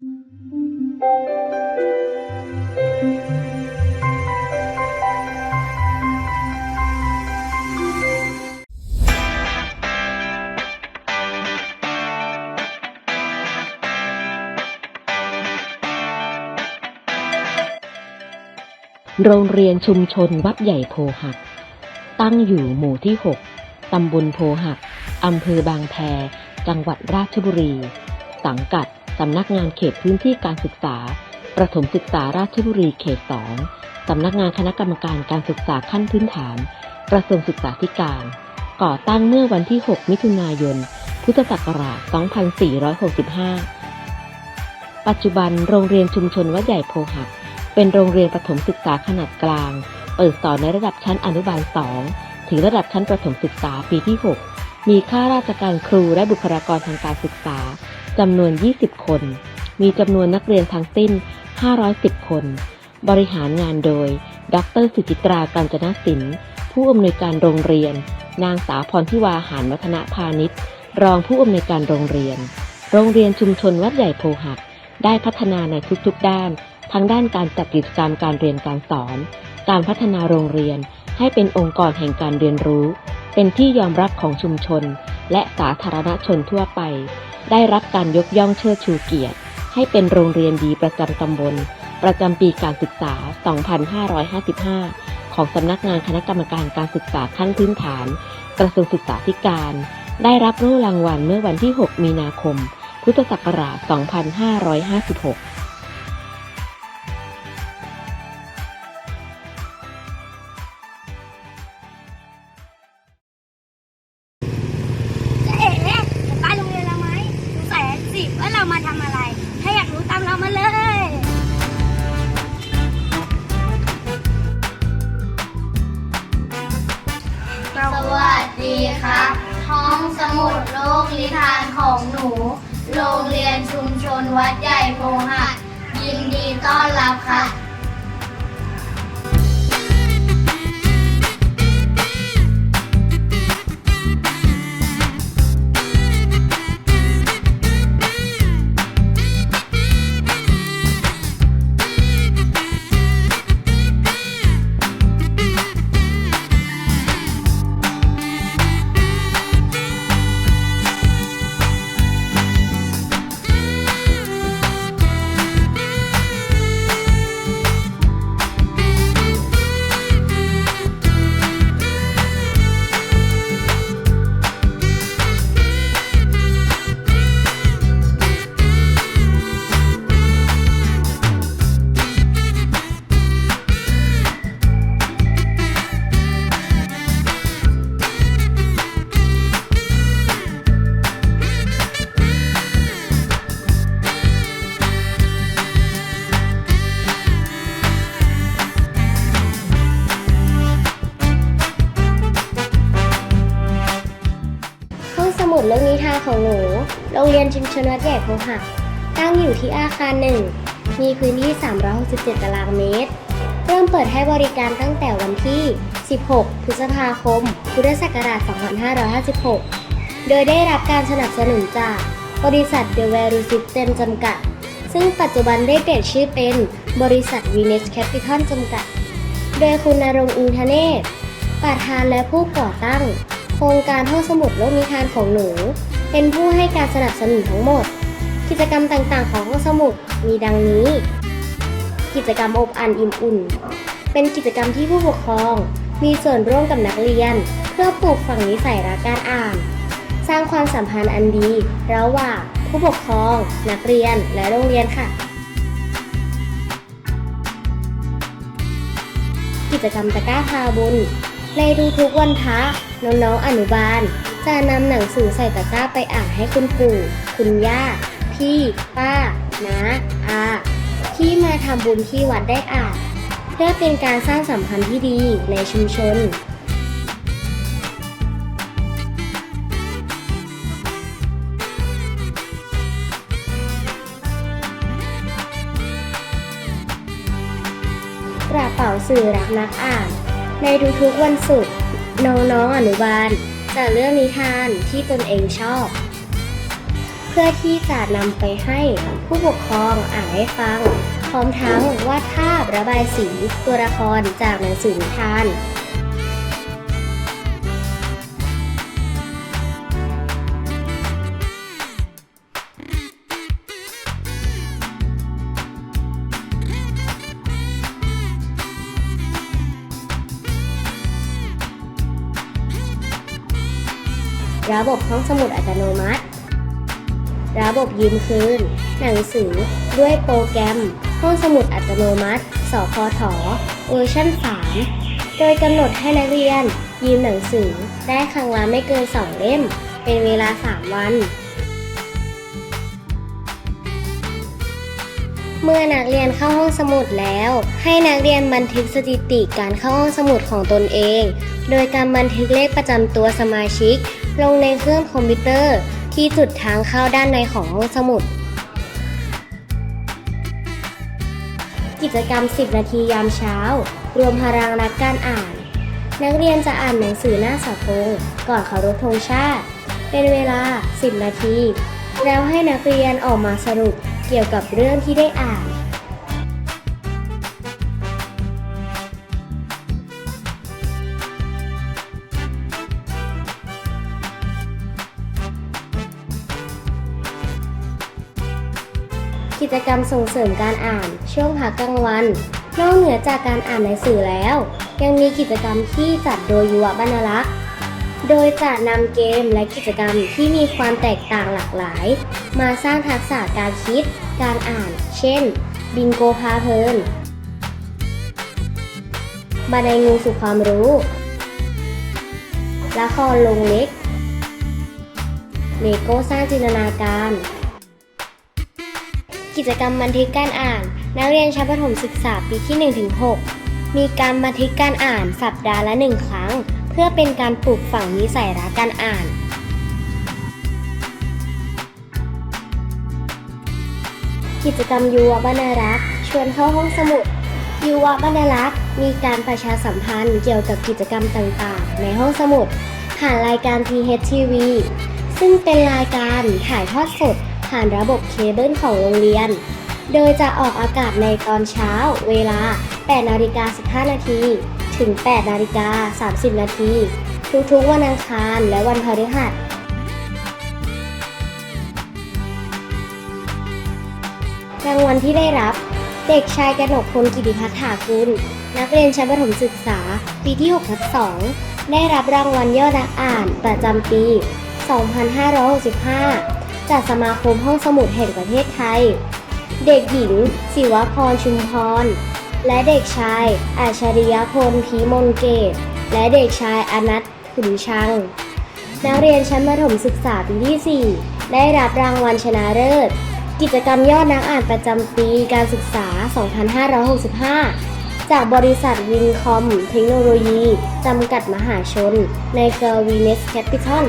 โรงเรียนชุมชนวัดใหญ่โพหัก ตั้งอยู่หมู่ที่ 6 ตำบลโพหัก อำเภอบางแพ จังหวัดราชบุรี สังกัด สำนักงานเขตพื้นที่การศึกษา ประถมศึกษาราชบุรีเขต 2 สำนักงานคณะกรรมการการศึกษาขั้นพื้นฐาน กระทรวงศึกษาธิการ ก่อตั้งเมื่อวันที่ 6 มิถุนายน พุทธศักราช 2465 ปัจจุบันโรงเรียนชุมชนวัดใหญ่โพหัก เป็นโรงเรียนประถมศึกษาขนาดกลาง เปิดสอนในระดับชั้นอนุบาล 2 ถึงระดับชั้นประถมศึกษาปีที่ 6 มีข้าราชการครูและบุคลากรทางการศึกษาจำนวน 20 คน มีจำนวนนักเรียนทั้งสิ้น 510 คน บริหารงานโดย ดรสุจิตราการจนศิลป์ ผู้อำนวยการโรงเรียน นางสาวพรทิวาหารวัฒนพาณิชย์ รองผู้อำนวยการโรงเรียน โรงเรียนชุมชนวัดใหญ่โพหัก ได้พัฒนาในทุกๆด้าน ทั้งด้านการจัดกิจกรรมการเรียนการสอน การพัฒนาโรงเรียนให้เป็นองค์กรแห่งการเรียนรู้ เป็นที่ยอมรับของชุมชน และสาธารณชนทั่วไป ได้รับการยกย่องเชิดชูเกียรติ ให้เป็นโรงเรียนดีประจำตำบล ประจำปีการศึกษา 2555 ของสำนักงานคณะกรรมการการศึกษาขั้นพื้นฐาน กระทรวงศึกษาธิการ ได้รับโล่รางวัลเมื่อวันที่ 6 มีนาคม พุทธศักราช 2556 วัดใหญ่โพหักยินดีต้อนรับค่ะ ห้องสมุดโลกนิทานของหนู โรงเรียนชุมชนวัดใหญ่โพหักตั้งอยู่ที่อาคารหนึ่ง มีพื้นที่ 367 ตารางเมตร เริ่มเปิดให้บริการตั้งแต่วันที่ 16 พฤษภาคม พุทธศักราช 2556 โดยได้รับการสนับสนุนจากบริษัทเดเวรูซิสเต็มจำกัด ซึ่งปัจจุบันได้เปลี่ยนชื่อเป็นบริษัทวีเนสแคปิตอลจำกัด โดยคุณนรงค์อินทเนศประธานและผู้ก่อตั้ง รงการห้องสมุดโลกนิทานของหนู เป็นผู้ให้การสนับสนุนทั้งหมด กิจกรรมต่างๆ ของห้องสมุดมีดังนี้ กิจกรรมอบอ่านอิ่มอุ่น เป็นกิจกรรมที่ผู้ปกครอง มีส่วนร่วมกับนักเรียน เพื่อปลูกฝังนิสัยรักการอ่าน สร้างความสัมพันธ์อันดีระหว่างผู้ปกครอง นักเรียนและโรงเรียนค่ะ กิจกรรมตะกร้าพาบุญ ในทุกๆวันพระน้องๆอนุบาล จะนำหนังสือใส่ตะกร้าไปอ่านให้คุณปู่ คุณย่า พี่ ป้าน้าอาที่มาทำบุญที่วัดได้อ่านเพื่อเป็นการสร้างสัมพันธ์ที่ดีในชุมชนกระเป๋าสื่อรักนักอ่าน ในทุกๆวันศุกร์น้องๆอนุบาลจะเลือกนิทานที่ตนเองชอบ เพื่อที่จะนำไปให้ผู้ปกครองอ่านให้ฟัง พร้อมทั้งวาดภาพระบายสีตัวละครจากหนังสือนิทาน ระบบห้องสมุดอัตโนมัติ ระบบยืมคืน หนังสือ ด้วยโปรแกรม ห้องสมุดอัตโนมัติ สพทเวอร์ชัน3โดยกำหนดให้นักเรียน ยืมหนังสือได้ครั้งละไม่เกิน 2 เล่ม เป็นเวลา 3 วัน เมื่อนักเรียนเข้าห้องสมุดแล้ว ให้นักเรียนบันทึกสถิติการเข้าห้องสมุดของตนเอง โดยการบันทึกเลขประจำตัวสมาชิก ลงในเครื่องคอมพิวเตอร์ ที่จุดทางเข้าด้านในของห้องสมุด กิจกรรม 10 นาทียามเช้า รวมพลังนักการอ่าน นักเรียนจะอ่านหนังสือหน้าเสาธงก่อนเคารพธงชาติ เป็นเวลา 10 นาที แล้วให้นักเรียนออกมาสรุป เกี่ยวกับเรื่องที่ได้อ่าน กิจกรรมส่งเสริมการอ่าน ช่วงพักกลางวัน นอกเหนือจากการอ่านหนังสือแล้ว ยังมีกิจกรรมที่จัดโดยยุวบรรลักษ์โดยจะนำเกมและกิจกรรมที่มีความแตกต่างหลากหลาย มาสร้างทักษะการคิด การอ่าน เช่น บิงโกพาเพลินบันไดงูสู่ความรู้ ละครลงเล็ก เลโก้สร้างจินตนาการ กิจกรรมบันทึกการอ่าน นักเรียนชั้นประถมศึกษาปีที่ 1-6 มีการบันทึกการอ่านสัปดาห์ละหนึ่งครั้ง เพื่อเป็นการปลูกฝังนิสัยรักการอ่าน กิจกรรมยุวบรรณรักษ์ชวนเข้าห้องสมุดยุวบรรณรักษ์มีการประชาสัมพันธ์เกี่ยวกับกิจกรรมต่างๆ ในห้องสมุด ผ่านรายการ PHTV ซึ่งเป็นรายการถ่ายทอดสดผ่านระบบเคเบิลของโรงเรียน โดยจะออกอากาศในตอนเช้าเวลา 8นาฬิกา15 นาที ถึง 8นาฬิกา30 นาที ทุกๆวันอังคารและวันพฤหัส รางวัลที่ได้รับ เด็กชายกนกพลกิติพัฒถากุล นักเรียนชั้นประถมศึกษา ปีที่6ทับ2ได้รับรางวัลยอดนักอ่านประจำปี 2565 จากสมาคมห้องสมุดแห่งประเทศไทย เด็กหญิง ศิวพรชุมพร และเด็กชาย อาชริยพลพีมนเกต และเด็กชายอนัทขุนชัง นักเรียนชั้นประถมศึกษาปีที่ 4 ได้รับรางวัลชนะเลิศ กิจกรรมยอดนักอ่านประจำปีการศึกษา 2565 จากบริษัทวินคอมเทคโนโลยี จำกัดมหาชน ในเครือวีเนสแคปิตอล